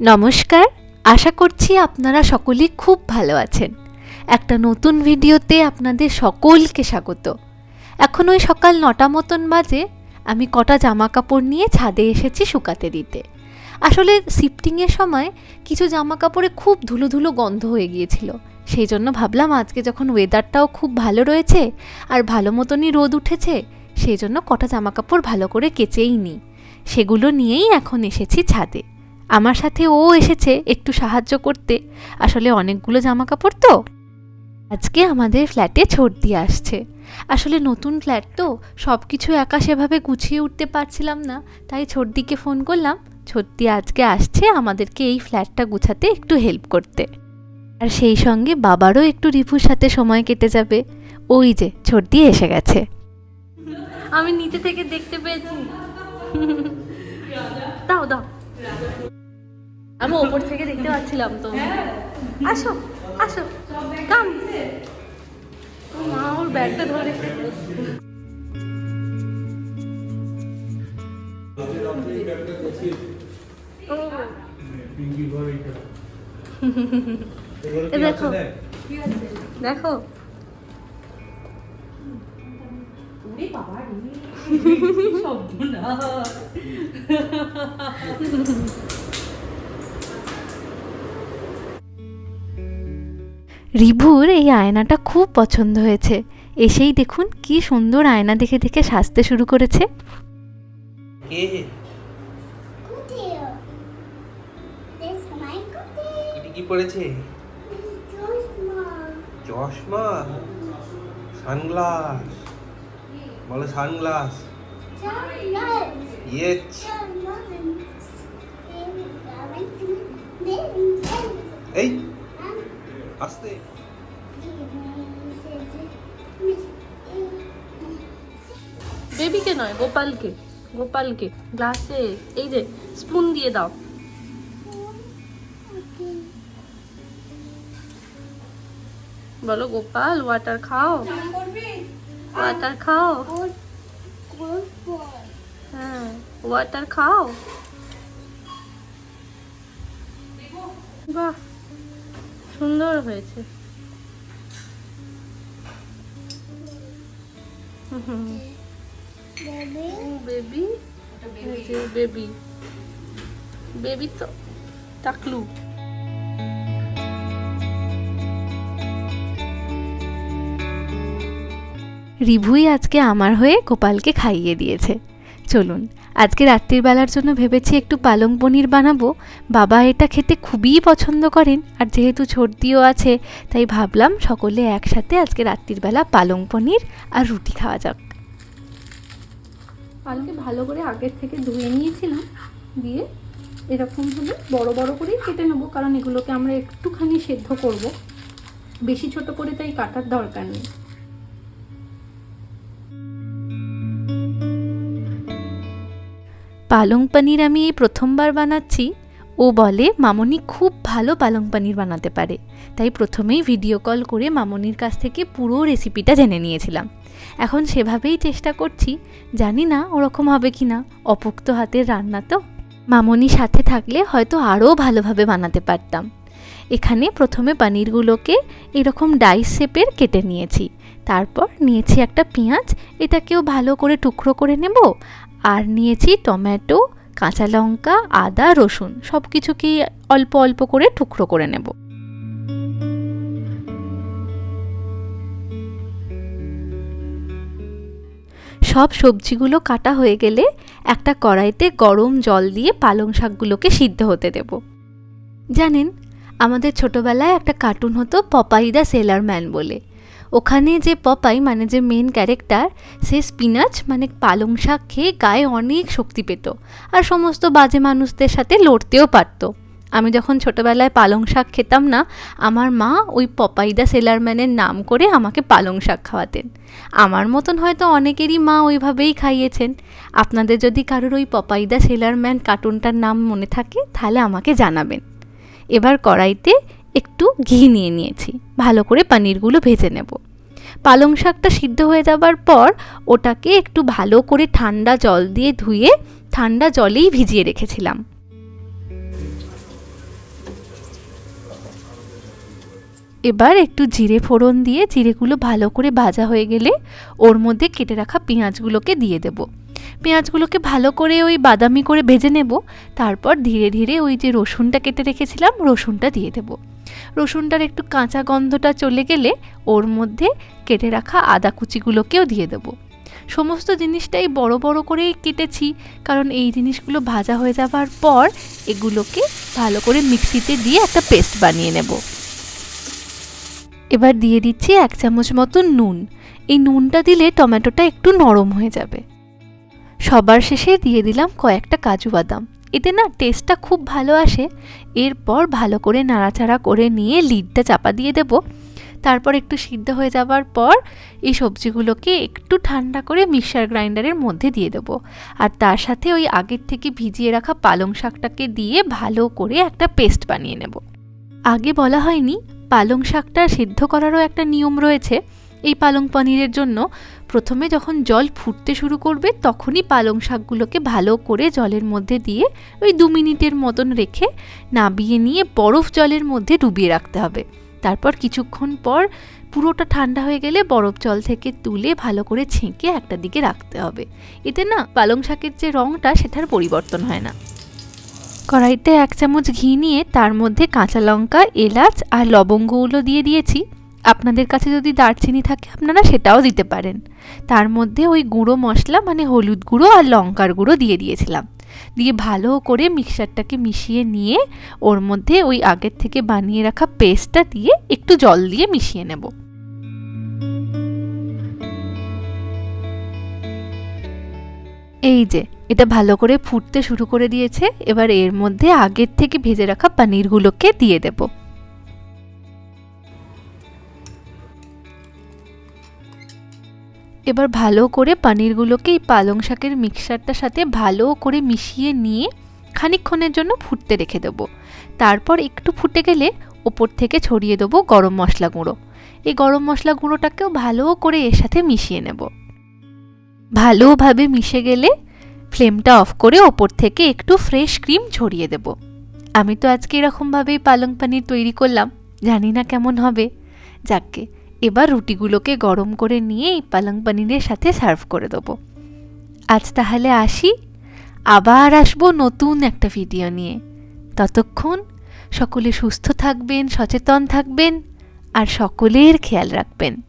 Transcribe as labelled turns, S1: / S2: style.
S1: নমস্কার, আশা করছি আপনারা সকলেই খুব ভালো আছেন। একটা নতুন ভিডিওতে আপনাদের সকলকে স্বাগত। এখন ওই সকাল নটা মতন বাজে, আমি কটা জামা কাপড় নিয়ে ছাদে এসেছি শুকাতে দিতে। আসলে শিফটিংয়ের সময় কিছু জামা কাপড়ে খুব ধুলো ধুলো গন্ধ হয়ে গিয়েছিল। সেই জন্য ভাবলাম আজকে যখন ওয়েদারটাও খুব ভালো রয়েছে আর ভালো মতনই রোদ উঠেছে, সেই জন্য কটা জামা কাপড় ভালো করে কেচেই নিই। সেগুলো নিয়েই এখন এসেছি ছাদে। আমার সাথে ও এসেছে একটু সাহায্য করতে। আসলে অনেকগুলো জামা কাপড় তো। আজকে আমাদের ফ্ল্যাটে দিয়ে আসছে। আসলে নতুন ফ্ল্যাট তো সব কিছু একা সেভাবে গুছিয়ে উঠতে পারছিলাম না, তাই ছর্দিকে ফোন করলাম, ছর্দি আজকে আসছে, আমাদেরকে এই ফ্ল্যাটটা গুছাতে একটু হেল্প করতে। আর সেই সঙ্গে বাবারও একটু রিপুর সাথে সময় কেটে যাবে। ওই যে, ছর্দি এসে গেছে। আমি নিচে থেকে দেখতে পেয়েছি। দাও দাও। আমি ওপর থেকে দেখতে পাচ্ছিলাম তো। আসো আসো। কাম মা, ওর ব্যাগটা ধরে। দেখো। দেখো। রিভুর এই আয়নাটা খুব পছন্দ হয়েছে। এসেই দেখুন কি সুন্দর আয়না দেখে দেখে সাজতে শুরু করেছে।
S2: কে পড়েছে চশমা। সানগ্লাস। বলো সানগ্লাস. এই। আস্তে
S1: বেবিকে নয় গোপালকে। গোপালকে। গ্লাসে এই যে স্পুন দিয়ে দাও। বলো গোপাল ওয়াটার খাও? ওয়াটার খাও? হ্যাঁ ওয়াটার খাও? বাহ। সুন্দর হয়েছে। হুম বেবি বেবি বেবি তো টাকলু। রিভুই আজকে আমার হয়ে গোপালকে খাইয়ে দিয়েছে। চলুন, আজকে রাত্রির বেলার জন্য ভেবেছি একটু পালং পনির বানাবো। বাবা এটা খেতে খুবই পছন্দ করেন, আর যেহেতু সর্দিও আছে, তাই ভাবলাম সকলে একসাথে আজকে রাত্রির বেলা পালং পনির আর রুটি খাওয়া যাক।
S3: পালকে ভালো করে আগের থেকে ধুয়ে নিয়েছিলাম, দিয়ে এরকম হলে বড় বড় করেই কেটে নেব, কারণ এগুলোকে আমরা একটুখানি সেদ্ধ করব। বেশি ছোট করে তাই কাটার দরকার নেই।
S1: পালং পনির আমি এই প্রথমবার বানাচ্ছি। ও বলে, মামনি খুব ভালো পালং পনির বানাতে পারে। তাই প্রথমেই ভিডিও কল করে মামনির কাছ থেকে পুরো রেসিপিটা জেনে নিয়েছিলাম। এখন সেভাবেই চেষ্টা করছি। জানি না ওরকম হবে কি না অপুক্ত হাতের রান্না তো। মামনি সাথে থাকলে হয়তো আরও ভালোভাবে বানাতে পারতাম। এখানে প্রথমে পনিরগুলোকে এরকম ডাইস শেপের কেটে নিয়েছি। তারপর নিয়েছি একটা পেঁয়াজ। এটাকেও ভালো করে টুকরো করে নেব। আর নিয়েছি টমেটো, কাঁচা লঙ্কা, আদা, রসুন। সব কিছুকেই অল্প অল্প করে টুকরো করে নেব। সব সবজিগুলো কাটা হয়ে গেলে একটা কড়াইতে গরম জল দিয়ে পালং শাকগুলোকে সিদ্ধ হতে দেব। জানেন, আমাদের ছোটবেলায় একটা কার্টুন হতো পপাই দ্য সেলার ম্যান বলে। ওখানে যে পপাই মানে যে মেন ক্যারেক্টার সে স্পিনাচ মানে পালং শাক খেয়ে গায়ে অনেক শক্তি পেত। আর সমস্ত বাজে মানুষদের সাথে লড়তেও পারত। আমি যখন ছোটবেলায় পালং শাক খেতাম না, আমার মা ওই পপাইদা সেলারম্যানের নাম করে আমাকে পালং শাক খাওয়াতেন। আমার মতন হয়তো অনেকেরই মা ওইভাবেই খাইয়েছেন। আপনাদের যদি কারোর ওই পপাইদা সেলারম্যান কার্টুনটার নাম মনে থাকে, তাহলে আমাকে জানাবেন। এবার কড়াইতে একটু ঘি নিয়ে নিয়েছি। ভালো করে পানিরগুলো ভেজে নেব। পালং শাকটা সিদ্ধ হয়ে যাবার পর ওটাকে একটু ভালো করে ঠান্ডা জল দিয়ে ধুয়ে ঠান্ডা জলেই ভিজিয়ে রেখেছিলাম। এবার একটু জিরে ফোড়ন দিয়ে জিরেগুলো ভালো করে ভাজা হয়ে গেলে ওর মধ্যে কেটে রাখা পেঁয়াজগুলোকে দিয়ে দেব। পেঁয়াজগুলোকে ভালো করে ওই বাদামি করে ভেজে নেব। তারপর ধীরে ধীরে ওই যে রসুনটা কেটে রেখেছিলাম রসুনটা দিয়ে দেবো। রসুনটার একটু কাঁচা গন্ধটা চলে গেলে ওর মধ্যে কেটে রাখা আদা কুচিগুলোকেও দিয়ে দেব। সমস্ত জিনিসটাই বড় বড় করেই কেটেছি, কারণ এই জিনিসগুলো ভাজা হয়ে যাবার পর এগুলোকে ভালো করে মিক্সিতে দিয়ে একটা পেস্ট বানিয়ে নেব। এবার দিয়ে দিচ্ছি এক চামচ মতো নুন। এই নুনটা দিলে টমেটোটা একটু নরম হয়ে যাবে। সবার শেষে দিয়ে দিলাম কয়েকটা কাজু বাদাম। এতে না টেস্টটা খুব ভালো আসে। এরপর ভালো করে নাড়াচাড়া করে নিয়ে লিডটা চাপা দিয়ে দেব। তারপর একটু সিদ্ধ হয়ে যাবার পর এই সবজিগুলোকে একটু ঠান্ডা করে মিক্সার গ্রাইন্ডারের মধ্যে দিয়ে দেবো। আর তার সাথে ওই আগের থেকে ভিজিয়ে রাখা পালং শাকটাকে দিয়ে ভালো করে একটা পেস্ট বানিয়ে নেব। আগে বলা হয়নি, পালং শাকটা সিদ্ধ করারও একটা নিয়ম রয়েছে। এই পালং পনিরের জন্য প্রথমে যখন জল ফুটতে শুরু করবে, তখনই পালং শাকগুলোকে ভালো করে জলের মধ্যে দিয়ে ওই দু মিনিটের মতন রেখে নাবিয়ে নিয়ে বরফ জলের মধ্যে ডুবিয়ে রাখতে হবে। তারপর কিছুক্ষণ পর পুরোটা ঠান্ডা হয়ে গেলে বরফ জল থেকে তুলে ভালো করে ছেঁকে একটা দিকে রাখতে হবে। এতে না পালং শাকের যে রঙটা সেটার পরিবর্তন হয় না। কড়াইতে এক চামচ ঘি নিয়ে তার মধ্যে কাঁচা লঙ্কা, এলাচ আর লবঙ্গগুলো দিয়ে দিয়েছি। আপনাদের কাছে যদি দারচিনি থাকে, আপনারা সেটাও দিতে পারেন। তার মধ্যে ওই গুঁড়ো মশলা মানে হলুদ গুঁড়ো আর লঙ্কার গুঁড়ো দিয়ে দিয়েছিলাম। দিয়ে ভালো করে মিক্সারটাকে মিশিয়ে নিয়ে ওর মধ্যে ওই আগের থেকে বানিয়ে রাখা পেস্টটা দিয়ে একটু জল দিয়ে মিশিয়ে নেব। এই যে, এটা ভালো করে ফুটতে শুরু করে দিয়েছে। এবার এর মধ্যে আগের থেকে ভেজে রাখা পনিরগুলোকে দিয়ে দেব। এবার ভালো করে পনিরগুলোকে এই পালং শাকের মিক্সারটার সাথে ভালো করে মিশিয়ে নিয়ে খানিকক্ষণের জন্য ফুটতে রেখে দেবো। তারপর একটু ফুটে গেলে ওপর থেকে ছড়িয়ে দেবো গরম মশলা গুঁড়ো। এই গরম মশলা গুঁড়োটাকেও ভালো করে এর সাথে মিশিয়ে নেব। ভালোভাবে মিশে গেলে ফ্লেমটা অফ করে ওপর থেকে একটু ফ্রেশ ক্রিম ছড়িয়ে দেব। আমি তো আজকে এরকমভাবেই পালং পানির তৈরি করলাম, জানি না কেমন হবে। যাকে এবার রুটিগুলোকে গরম করে নিয়ে এই পালং পানিরের সাথে সার্ভ করে দেবো। আজ তাহলে আসি। আবার আসব নতুন একটা ভিডিও নিয়ে। ততক্ষণ সকলে সুস্থ থাকবেন, সচেতন থাকবেন, আর সকলের খেয়াল রাখবেন।